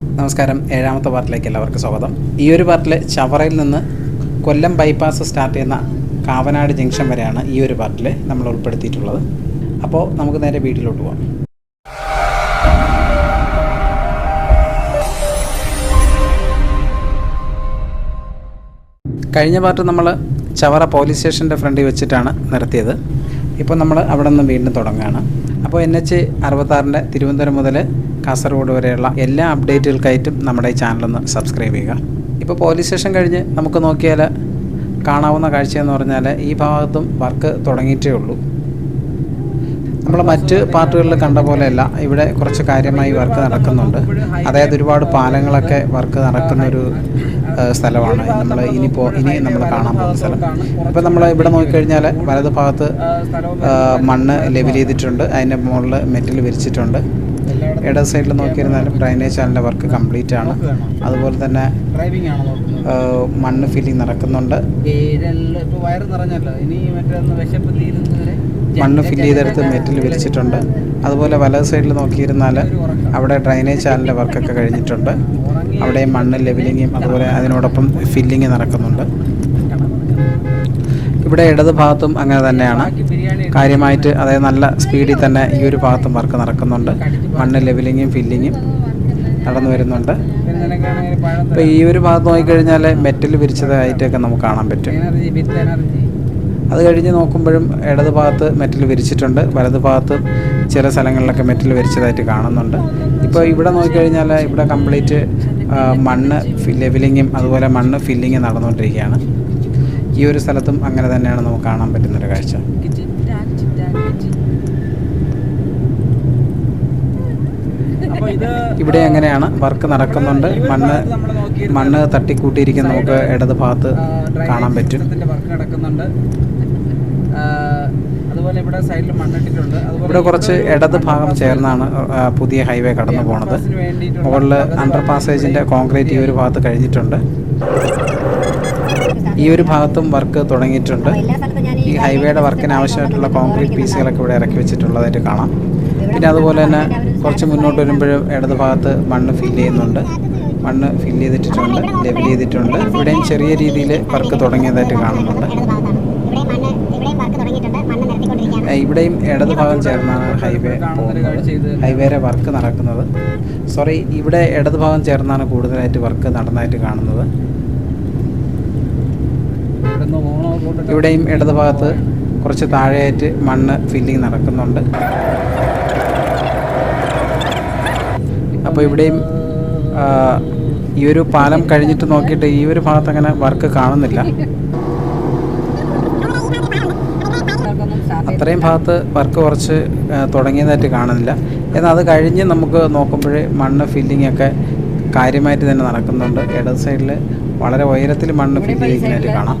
നമസ്കാരം. ഏഴാമത്തെ പാർട്ടിലേക്ക് എല്ലാവർക്കും സ്വാഗതം. ഈ ഒരു പാർട്ടിൽ ചവറയിൽ നിന്ന് കൊല്ലം ബൈപ്പാസ് സ്റ്റാർട്ട് ചെയ്യുന്ന കാവനാട് ജംഗ്ഷൻ വരെയാണ് ഈ ഒരു പാർട്ടിൽ നമ്മൾ ഉൾപ്പെടുത്തിയിട്ടുള്ളത്. അപ്പോൾ നമുക്ക് നേരെ വീട്ടിലോട്ട് പോകാം കഴിഞ്ഞ പാർട്ട് നമ്മൾ ചവറ പോലീസ് സ്റ്റേഷന്റെ ഫ്രണ്ടിൽ വെച്ചിട്ടാണ് നിർത്തിയത്. ഇപ്പോൾ നമ്മൾ അവിടെ നിന്ന് വീണ്ടും തുടങ്ങുകയാണ്. അപ്പോൾ എൻ എച്ച് അറുപത്താറിന്റെ തിരുവനന്തപുരം മുതൽ കാസർഗോഡ് വരെയുള്ള എല്ലാ അപ്ഡേറ്റുകൾക്കായിട്ടും നമ്മുടെ ഈ ചാനലൊന്ന് സബ്സ്ക്രൈബ് ചെയ്യുക. ഇപ്പോൾ പോലീസ് സ്റ്റേഷൻ കഴിഞ്ഞ് നമുക്ക് നോക്കിയാൽ കാണാവുന്ന കാഴ്ചയെന്ന് പറഞ്ഞാൽ ഈ ഭാഗത്തും വർക്ക് തുടങ്ങിയിട്ടേ ഉള്ളൂ. നമ്മൾ മറ്റ് പാർട്ടുകളിൽ കണ്ട പോലെയല്ല ഇവിടെ കുറച്ച് കാര്യമായി വർക്ക് നടക്കുന്നുണ്ട്. അതായത് ഒരുപാട് പാലങ്ങളൊക്കെ വർക്ക് നടക്കുന്നൊരു സ്ഥലമാണ്. നമ്മൾ ഇനിയിപ്പോൾ ഇനി നമ്മൾ കാണാൻ പോകുന്ന സ്ഥലം. ഇപ്പോൾ നമ്മൾ ഇവിടെ നോക്കിക്കഴിഞ്ഞാൽ വലത് ഭാഗത്ത് മണ്ണ് ലെവൽ ചെയ്തിട്ടുണ്ട്. അതിന്റെ മുകളിൽ മെറ്റൽ വിരിച്ചിട്ടുണ്ട്. ഇടത് സൈഡിൽ നോക്കിയിരുന്നാലും ഡ്രൈനേജ് ചാനലിന്റെ വർക്ക് കംപ്ലീറ്റ് ആണ് അതുപോലെ തന്നെ മണ്ണ് ഫില്ലിങ് നടക്കുന്നുണ്ട്. മണ്ണ് ഫില്ല് ചെയ്തെടുത്ത് മെറ്റിൽ വിരിച്ചിട്ടുണ്ട്. അതുപോലെ വലത് സൈഡിൽ നോക്കിയിരുന്നാൽ അവിടെ ഡ്രൈനേജ് ചാനലിന്റെ വർക്കൊക്കെ കഴിഞ്ഞിട്ടുണ്ട്. അവിടെ മണ്ണ് ലെവലിങ്ങും അതുപോലെ അതിനോടൊപ്പം ഫില്ലിങ് നടക്കുന്നുണ്ട്. ഇവിടെ ഇടത് ഭാഗത്തും അങ്ങനെ തന്നെയാണ്. കാര്യമായിട്ട് അതായത് നല്ല സ്പീഡിൽ തന്നെ ഈ ഒരു ഭാഗത്തും വർക്ക് നടക്കുന്നുണ്ട്. മണ്ണ് ലെവലിങ്ങും ഫില്ലിങ്ങും നടന്നു വരുന്നുണ്ട്. ഇപ്പോൾ ഈ ഒരു ഭാഗത്ത് നോക്കിക്കഴിഞ്ഞാൽ മെറ്റൽ വിരിച്ചതായിട്ടൊക്കെ നമുക്ക് കാണാൻ പറ്റും. അത് കഴിഞ്ഞ് നോക്കുമ്പോഴും ഇടത് ഭാഗത്ത് മെറ്റൽ വിരിച്ചിട്ടുണ്ട്. വലത് ഭാഗത്ത് ചില സ്ഥലങ്ങളിലൊക്കെ മെറ്റൽ വിരിച്ചതായിട്ട് കാണുന്നുണ്ട്. ഇപ്പോൾ ഇവിടെ നോക്കിക്കഴിഞ്ഞാൽ ഇവിടെ കംപ്ലീറ്റ് മണ്ണ് ലെവലിങ്ങും അതുപോലെ മണ്ണ് ഫില്ലിങ്ങും നടന്നുകൊണ്ടിരിക്കുകയാണ്. ഈ ഒരു സ്ഥലത്തും അങ്ങനെ തന്നെയാണ് നമുക്ക് കാണാൻ പറ്റുന്നൊരു കാഴ്ച. ഇവിടെ എങ്ങനെയാണ് വർക്ക് നടക്കുന്നുണ്ട്? മണ്ണ് മണ്ണ് തട്ടിക്കൂട്ടിയിരിക്കുന്ന നമുക്ക് ഇടത് ഭാഗത്ത് കാണാൻ പറ്റും. വർക്ക് നടക്കുന്നുണ്ട്. അതുപോലെ ഇവിടെ സൈഡിൽ മണ്ണിട്ടിട്ടുണ്ട്. ഇവിടെ കുറച്ച് ഇടത് ഭാഗം ചേർന്നാണ് പുതിയ ഹൈവേ കടന്നു പോണത്. മുകളിൽ മുകളിൽ അണ്ടർ പാസേജിന്റെ കോൺക്രീറ്റ് ഈ ഒരു ഭാഗത്ത് കഴിഞ്ഞിട്ടുണ്ട്. ഈ ഒരു ഭാഗത്തും വർക്ക് തുടങ്ങിയിട്ടുണ്ട്. ഈ ഹൈവേയുടെ വർക്കിന് ആവശ്യമായിട്ടുള്ള കോൺക്രീറ്റ് പീസുകളൊക്കെ ഇവിടെ ഇറക്കി വെച്ചിട്ടുള്ളതായിട്ട് കാണാം. പിന്നെ അതുപോലെ തന്നെ കുറച്ച് മുന്നോട്ട് വരുമ്പോൾ ഇടത് ഭാഗത്ത് മണ്ണ് ഫില്ല് ചെയ്യുന്നുണ്ട്. മണ്ണ് ഫില്ല് ചെയ്തിട്ടുണ്ട് ലെവൽ ചെയ്തിട്ടുണ്ട്. ഇവിടെയും ചെറിയ രീതിയിൽ വർക്ക് തുടങ്ങിയതായിട്ട് കാണുന്നുണ്ട്. ഇവിടെയും ഇടത് ഭാഗം ചേർന്നാണ് ഹൈവേ ഹൈവേയുടെ വർക്ക് നടക്കുന്നത്. സോറി ഇവിടെ ഇടത് ഭാഗം ചേർന്നാണ് കൂടുതലായിട്ട് വർക്ക് നടന്നതായിട്ട് കാണുന്നത്. ഇവിടെയും ഇടത് ഭാഗത്ത് കുറച്ച് താഴെയായിട്ട് മണ്ണ് ഫില്ലിങ് നടക്കുന്നുണ്ട്. അപ്പോൾ ഇവിടെയും ഈ ഒരു പാലം കഴിഞ്ഞിട്ട് നോക്കിയിട്ട് ഈ ഒരു ഭാഗത്ത് അങ്ങനെ വർക്ക് കാണുന്നില്ല. അത്രയും ഭാഗത്ത് വർക്ക് കുറച്ച് തുടങ്ങിയതായിട്ട് കാണുന്നില്ല. എന്നാൽ അത് കഴിഞ്ഞ് നമുക്ക് നോക്കുമ്പോൾ മണ്ണ് ഫില്ലിംഗ് ഒക്കെ കാര്യമായിട്ട് തന്നെ നടക്കുന്നുണ്ട്. ഇടത് സൈഡിൽ വളരെ ഉയരത്തിൽ മണ്ണ് ഫില്ല് ചെയ്യുന്നതായിട്ട് കാണാം.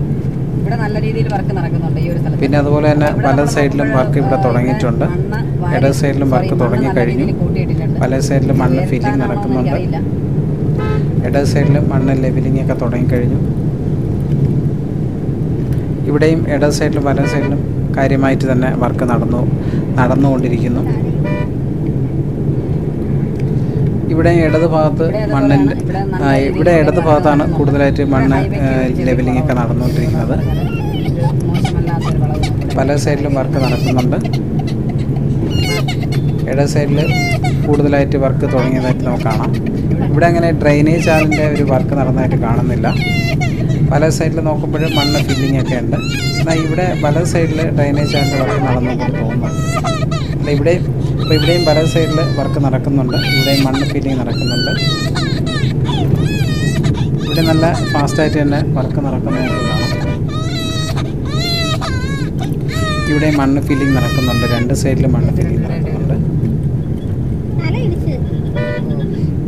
ഇവിടെ നല്ല രീതിയിൽ വർക്ക് നടക്കുന്നുണ്ട് ഈ ഒരു സ്ഥലത്ത്. പിന്നെ അതുപോലെ തന്നെ പല സൈഡിലും വർക്ക് ഇവിടെ തുടങ്ങിയിട്ടുണ്ട്. ഇട സൈഡിലും വർക്ക് തുടങ്ങി കഴിഞ്ഞു പല സൈഡിലും മണ്ണ് ഫില്ലിംഗ് നടക്കുന്നുണ്ട്. ഇട സൈഡിലും മണ്ണ് ലെവലിംഗ് ഒക്കെ തുടങ്ങിക്കഴിഞ്ഞു. ഇവിടെയും ഇട സൈഡിലും പല സൈഡിലും കാര്യമായിട്ട് തന്നെ വർക്ക് നടന്നു നടന്നുകൊണ്ടിരിക്കുന്നു. ഇവിടെ ഇടത് ഭാഗത്ത് മണ്ണിന്റെ ഇവിടെ ഇടത് ഭാഗത്താണ് കൂടുതലായിട്ട് മണ്ണ് ലെവലിംഗ് ഒക്കെ നടന്നുകൊണ്ടിരിക്കുന്നത്. പല സൈഡിലും വർക്ക് നടക്കുന്നുണ്ട്. ഇട സൈഡിൽ കൂടുതലായിട്ട് വർക്ക് തുടങ്ങിയതായിട്ട് നമുക്ക് കാണാം. ഇവിടെ അങ്ങനെ ഡ്രെയിനേജ് ചാലിന്റെ ഒരു വർക്ക് നടന്നതായിട്ട് കാണുന്നില്ല. പല സൈഡിൽ നോക്കുമ്പോഴും മണ്ണ് ഫില്ലിംഗ് ഒക്കെ ഉണ്ട്. എന്നാൽ ഇവിടെ പല സൈഡിൽ ഡ്രെയിനേജ് ചാലിന്റെ വർക്ക് നടന്നുകൊണ്ട് തോന്നുന്നു ഇവിടെ ഇപ്പോൾ ഇവിടെയും പല സൈഡിൽ വർക്ക് നടക്കുന്നുണ്ട്. ഇവിടെയും മണ്ണ് ഫില്ലിംഗ് നടക്കുന്നുണ്ട്. ഇവിടെ നല്ല ഫാസ്റ്റായിട്ട് തന്നെ വർക്ക് നടക്കുന്നതായിട്ട് കാണാം. ഇവിടെ മണ്ണ് ഫില്ലിംഗ് നടക്കുന്നുണ്ട്. രണ്ട് സൈഡിലും മണ്ണ് ഫില്ലിംഗ് നടക്കുന്നുണ്ട്.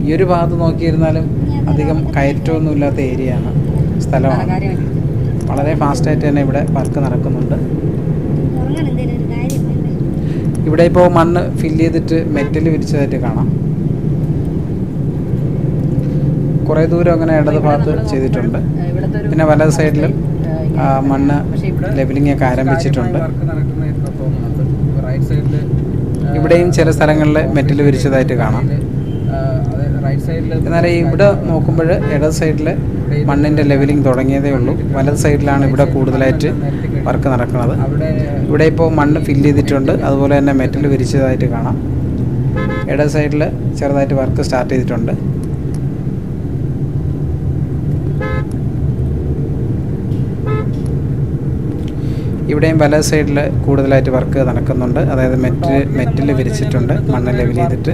ഈ ഒരു ഭാഗത്ത് നോക്കിയിരുന്നാലും അധികം കയറ്റമൊന്നും ഇല്ലാത്ത ഏരിയയാണ് സ്ഥലമാണ്. വളരെ ഫാസ്റ്റായിട്ട് തന്നെ ഇവിടെ വർക്ക് നടക്കുന്നുണ്ട്. ഇവിടെ ഇപ്പോൾ മണ്ണ് ഫില്ല് ചെയ്തിട്ട് മെറ്റൽ വിരിച്ചതായിട്ട് കാണാം. കുറേ ദൂരം അങ്ങനെ ഇടത് ഭാഗത്ത് ചെയ്തിട്ടുണ്ട്. പിന്നെ വലത് സൈഡിലും മണ്ണ് ലെവലിംഗ് ഒക്കെ ആരംഭിച്ചിട്ടുണ്ട്. ഇവിടെയും ചില സ്ഥലങ്ങളിൽ മെറ്റൽ വിരിച്ചതായിട്ട് കാണാം. എന്നാൽ ഇവിടെ നോക്കുമ്പോൾ ഇടത് സൈഡിൽ മണ്ണിന്റെ ലെവലിംഗ് തുടങ്ങിയതേ ഉള്ളൂ. വലത് സൈഡിലാണ് ഇവിടെ കൂടുതലായിട്ട് വർക്ക് നടക്കുന്നത്. ഇവിടെ ഇപ്പോൾ മണ്ണ് ഫില്ല് ചെയ്തിട്ടുണ്ട്. അതുപോലെ തന്നെ മെറ്റൽ വിരിച്ചതായിട്ട് കാണാം. ഇടത് സൈഡിൽ ചെറുതായിട്ട് വർക്ക് സ്റ്റാർട്ട് ചെയ്തിട്ടുണ്ട്. ഇവിടെയും വല സൈഡിൽ കൂടുതലായിട്ട് വർക്ക് നടക്കുന്നുണ്ട്. അതായത് മെറ്റ് മെറ്റിൽ വിരിച്ചിട്ടുണ്ട്. മണ്ണ് ലെവൽ ചെയ്തിട്ട്.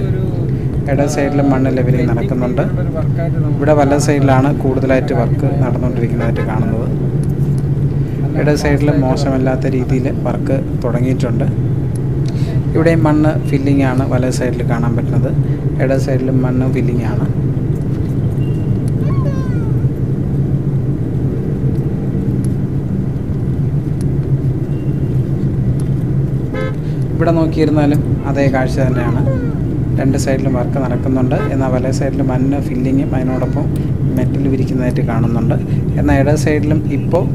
ഇടത് സൈഡിൽ മണ്ണ് ലെവലിംഗ് നടക്കുന്നുണ്ട്. ഇവിടെ വല്ല സൈഡിലാണ് കൂടുതലായിട്ട് വർക്ക് നടന്നുകൊണ്ടിരിക്കുന്നതായിട്ട് കാണുന്നത്. ഇട സൈഡിൽ മോശമല്ലാത്ത രീതിയിൽ വർക്ക് തുടങ്ങിയിട്ടുണ്ട്. ഇവിടെ മണ്ണ് ഫില്ലിംഗ് ആണ് വല സൈഡിൽ കാണാൻ പറ്റുന്നത്. ഇട സൈഡിലും മണ്ണ് ഫില്ലിംഗ് ആണ്. ഇവിടെ നോക്കിയിരുന്നാലും അതേ കാഴ്ച തന്നെയാണ്. രണ്ട് സൈഡിലും വർക്ക് നടക്കുന്നുണ്ട്. എന്നാൽ വലേ സൈഡിൽ മണ്ണ് ഫില്ലിങ്ങും അതിനോടൊപ്പം മെറ്റൽ വിരിക്കുന്നതായിട്ട് കാണുന്നുണ്ട്. എന്നാൽ ഇട സൈഡിലും ഇപ്പോൾ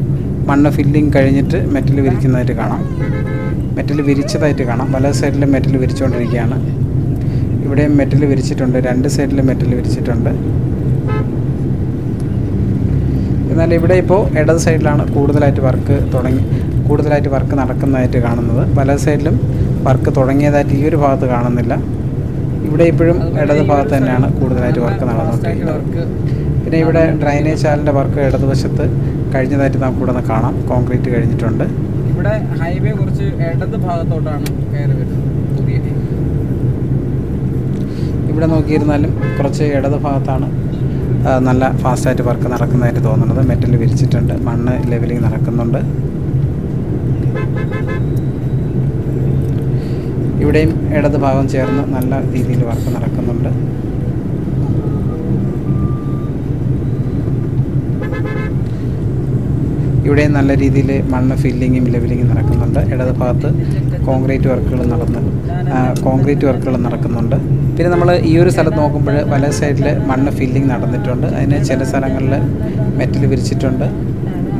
മണ്ണ് ഫില്ലിങ് കഴിഞ്ഞിട്ട് മെറ്റൽ വിരിക്കുന്നതായിട്ട് കാണാം. മെറ്റൽ വിരിച്ചതായിട്ട് കാണാം. വല സൈഡിലും മെറ്റൽ വിരിച്ചുകൊണ്ടിരിക്കുകയാണ്. ഇവിടെയും മെറ്റൽ വിരിച്ചിട്ടുണ്ട്. രണ്ട് സൈഡിലും മെറ്റൽ വിരിച്ചിട്ടുണ്ട്. എന്നാൽ ഇവിടെ ഇപ്പോൾ ഇടത് സൈഡിലാണ് കൂടുതലായിട്ട് വർക്ക് തുടങ്ങി കൂടുതലായിട്ട് വർക്ക് നടക്കുന്നതായിട്ട് കാണുന്നത്. വലത് സൈഡിലും വർക്ക് തുടങ്ങിയതായിട്ട് ഈ ഒരു ഭാഗത്ത് കാണുന്നില്ല. ഇവിടെ ഇപ്പോഴും ഇടത് ഭാഗത്ത് തന്നെയാണ് കൂടുതലായിട്ട് വർക്ക് നടന്നുകൊണ്ടിരിക്കുന്നത്. പിന്നെ ഇവിടെ ഡ്രൈനേജ് ചാലിന്റെ വർക്ക് ഇടതുവശത്ത് കഴിഞ്ഞതായിട്ട് നമുക്ക് ഇവിടെ നിന്ന് കാണാം. കോൺക്രീറ്റ് കഴിഞ്ഞിട്ടുണ്ട്. ഇവിടെ ഹൈവേ കുറച്ച് ഇടത് ഭാഗത്തോട്ടാണ് കയറി വരുന്നത് ഇവിടെ നോക്കിയിരുന്നാലും കുറച്ച് ഇടത് ഭാഗത്താണ് നല്ല ഫാസ്റ്റായിട്ട് വർക്ക് നടക്കുന്നതായിട്ട് തോന്നുന്നത്. മെറ്റൽ വിരിച്ചിട്ടുണ്ട് മണ്ണ് ലെവലിംഗ് നടക്കുന്നുണ്ട്. ഇവിടെയും ഇടത് ഭാഗം ചേർന്ന് നല്ല രീതിയിൽ വർക്ക് നടക്കുന്നുണ്ട്. ഇവിടെയും നല്ല രീതിയിൽ മണ്ണ് ഫില്ലിങ്ങും ലെവലിങ്ങും നടക്കുന്നുണ്ട്. ഇടത് ഭാഗത്ത് കോൺക്രീറ്റ് വർക്കുകൾ നടന്ന് കോൺക്രീറ്റ് വർക്കുകൾ നടക്കുന്നുണ്ട്. പിന്നെ നമ്മൾ ഈ ഒരു സ്ഥലത്ത് നോക്കുമ്പോൾ പല സൈഡിൽ മണ്ണ് ഫില്ലിംഗ് നടന്നിട്ടുണ്ട്. അതിന് ചില സ്ഥലങ്ങളിൽ മെറ്റൽ വിരിച്ചിട്ടുണ്ട്.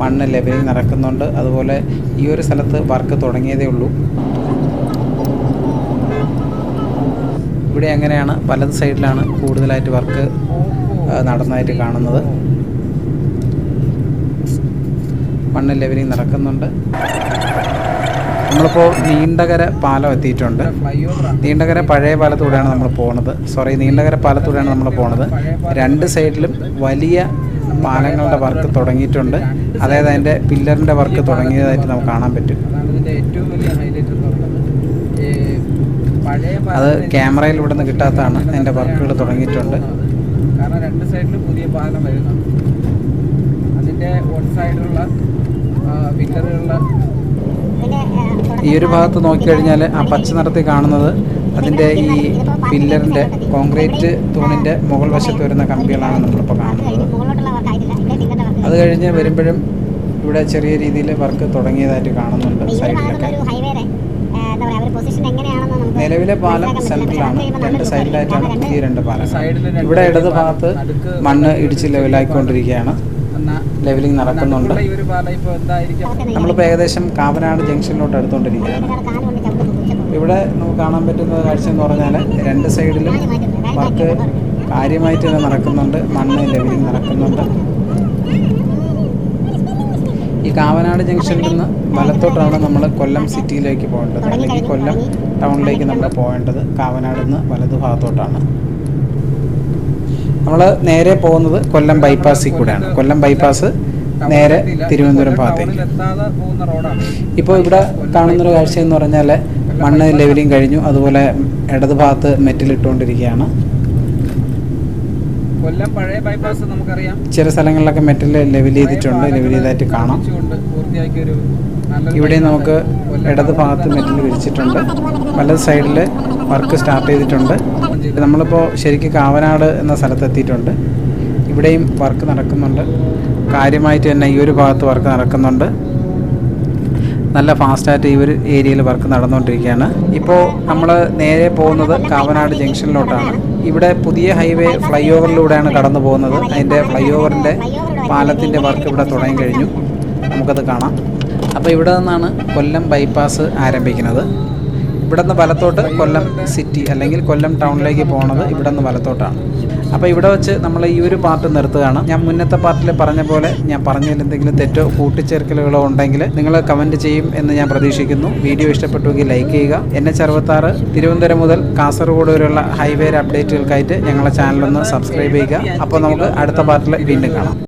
മണ്ണ് ലെവലിംഗ് നടക്കുന്നുണ്ട്. അതുപോലെ ഈ ഒരു സ്ഥലത്ത് വർക്ക് തുടങ്ങിയതേ ഉള്ളൂ. ഇവിടെ അങ്ങനെയാണ് വലത് സൈഡിലാണ് കൂടുതലായിട്ട് വർക്ക് നടന്നതായിട്ട് കാണുന്നത്. മണ്ണ് ലെവലിംഗ് നടക്കുന്നുണ്ട്. നമ്മളിപ്പോൾ നീണ്ടകര പാലം എത്തിയിട്ടുണ്ട്. നീണ്ടകര പഴയ പാലത്തൂടെയാണ് നമ്മൾ പോണത്. സോറി നീണ്ടകര പാലത്തൂടെയാണ് നമ്മൾ പോണത്. രണ്ട് സൈഡിലും വലിയ പാലങ്ങളുടെ വർക്ക് തുടങ്ങിയിട്ടുണ്ട്. അതായത് അതിന്റെ പില്ലറിന്റെ വർക്ക് തുടങ്ങിയതായിട്ട് നമുക്ക് കാണാൻ പറ്റും അതാണ് ഇതിന്റെ ഏറ്റവും വലിയ ഹൈലൈറ്റ് എന്ന് പറയുന്നത് ഈ പഴയ അത് ക്യാമറയിൽ ഇവിടെ നിന്ന് കിട്ടാത്തതാണ്. അതിന്റെ വർക്കുകൾ തുടങ്ങിയിട്ടുണ്ട്. കാരണം രണ്ട് സൈഡിലും പുതിയ പാലം വരുന്നുണ്ട് അതിന്റെ വൺ സൈഡിലുള്ള പില്ലറുള്ള ഈ ഒരു ഭാഗത്ത് നോക്കിക്കഴിഞ്ഞാൽ ആ പച്ച നിറത്തിൽ കാണുന്നത് അതിന്റെ ഈ പില്ലറിന്റെ കോൺക്രീറ്റ് തൂണിന്റെ മുകൾ വശത്ത് വരുന്ന കമ്പികളാണ് നമ്മളിപ്പോൾ കാണുന്നത്. അത് കഴിഞ്ഞ് വരുമ്പോഴും ഇവിടെ ചെറിയ രീതിയിൽ വർക്ക് തുടങ്ങിയതായിട്ട് കാണുന്നുണ്ട് സൈഡിലൊക്കെ. നിലവിലെ പാലം സെൻട്രലാണ് രണ്ട് സൈഡിലായിട്ടാണ് പുതിയ രണ്ട് പാലം. ഇവിടെ ഇടത് ഭാഗത്ത് മണ്ണ് ഇടിച്ച് ലെവലായിക്കൊണ്ടിരിക്കുകയാണ് ലെവലിംഗ് നടക്കുന്നുണ്ട്. ഈ ഒരു പാലം ഇപ്പോൾ എന്തായിരിക്കും? നമ്മളിപ്പോൾ ഏകദേശം കാവനാട് ജംഗ്ഷനിലോട്ട് എടുത്തുകൊണ്ടിരിക്കുകയാണ് ഇവിടെ നമുക്ക് കാണാൻ പറ്റുന്ന കാഴ്ച എന്ന് പറഞ്ഞാൽ രണ്ട് സൈഡിലും വർക്ക് കാര്യമായിട്ട് തന്നെ നടക്കുന്നുണ്ട്. മണ്ണ് ലെവലിംഗ് നടക്കുന്നുണ്ട്. ഈ കാവനാട് ജംഗ്ഷനിൽ നിന്ന് വലത്തോട്ടാണ് നമ്മൾ കൊല്ലം സിറ്റിയിലേക്ക് പോകേണ്ടത്. അല്ലെങ്കിൽ കൊല്ലം ടൗണിലേക്ക് നമ്മൾ പോകേണ്ടത് കാവനാട് നിന്ന് വലതു ഭാഗത്തോട്ടാണ്. നമ്മൾ നേരെ പോകുന്നത് കൊല്ലം ബൈപ്പാസിൽ കൂടെയാണ്. കൊല്ലം ബൈപ്പാസ് നേരെ തിരുവനന്തപുരം ഭാഗത്തേക്ക്. ഇപ്പോൾ ഇവിടെ കാണുന്നൊരു കാഴ്ച എന്ന് പറഞ്ഞാൽ മണ്ണ് ലെവലിംഗ് കഴിഞ്ഞു. അതുപോലെ ഇടത് ഭാഗത്ത് മെറ്റലിട്ടുകൊണ്ടിരിക്കുകയാണ്. കൊല്ലം പഴയ ബൈപ്പാസ് നമുക്കറിയാം. ചില സ്ഥലങ്ങളിലൊക്കെ മെറ്റൽ ലെവൽ ചെയ്തിട്ടുണ്ട് ലെവൽ ചെയ്തായിട്ട് കാണാം. ഇവിടെ നമുക്ക് ഇടത് ഭാഗത്ത് മെറ്റൽ വിരിച്ചിട്ടുണ്ട്. വലത് സൈഡിൽ വർക്ക് സ്റ്റാർട്ട് ചെയ്തിട്ടുണ്ട്. നമ്മളിപ്പോൾ ശരിക്കും കാവനാട് എന്ന സ്ഥലത്ത് എത്തിയിട്ടുണ്ട് ഇവിടെയും വർക്ക് നടക്കുന്നുണ്ട്. കാര്യമായിട്ട് തന്നെ ഈ ഒരു ഭാഗത്ത് വർക്ക് നടക്കുന്നുണ്ട്. നല്ല ഫാസ്റ്റായിട്ട് ഈ ഒരു ഏരിയയിൽ വർക്ക് നടന്നുകൊണ്ടിരിക്കുകയാണ്. ഇപ്പോൾ നമ്മൾ നേരെ പോകുന്നത് കാവനാട് ജംഗ്ഷനിലോട്ടാണ്. ഇവിടെ പുതിയ ഹൈവേ ഫ്ലൈ ഓവറിലൂടെയാണ് കടന്നു പോകുന്നത്. അതിന്റെ ഫ്ലൈ ഓവറിന്റെ പാലത്തിന്റെ വർക്ക് ഇവിടെ തുടങ്ങി കഴിഞ്ഞു. നമുക്കത് കാണാം. അപ്പോൾ ഇവിടെ നിന്നാണ് കൊല്ലം ബൈപ്പാസ് ആരംഭിക്കുന്നത്. ഇവിടെ നിന്ന് വലത്തോട്ട് കൊല്ലം സിറ്റി അല്ലെങ്കിൽ കൊല്ലം ടൗണിലേക്ക് പോകുന്നത് ഇവിടെ നിന്ന് വലത്തോട്ടാണ്. അപ്പോൾ ഇവിടെ വെച്ച് നമ്മൾ ഈ ഒരു പാർട്ട് നിർത്തുകയാണ്. ഞാൻ മുന്നത്തെ പാർട്ടിൽ പറഞ്ഞ പോലെ ഞാൻ പറഞ്ഞതിൽ എന്തെങ്കിലും തെറ്റോ കൂട്ടിച്ചേർക്കലുകളോ ഉണ്ടെങ്കിൽ നിങ്ങൾ കമന്റ് ചെയ്യും എന്ന് ഞാൻ പ്രതീക്ഷിക്കുന്നു. വീഡിയോ ഇഷ്ടപ്പെട്ടുവെങ്കിൽ ലൈക്ക് ചെയ്യുക. എൻ എച്ച് അറുപത്താറ് തിരുവനന്തപുരം മുതൽ കാസർഗോഡ് വരെയുള്ള ഹൈവേ അപ്ഡേറ്റുകൾക്കായിട്ട് ഞങ്ങളുടെ ചാനലൊന്ന് സബ്സ്ക്രൈബ് ചെയ്യുക. അപ്പോൾ നമുക്ക് അടുത്ത പാർട്ടിൽ വീണ്ടും കാണാം.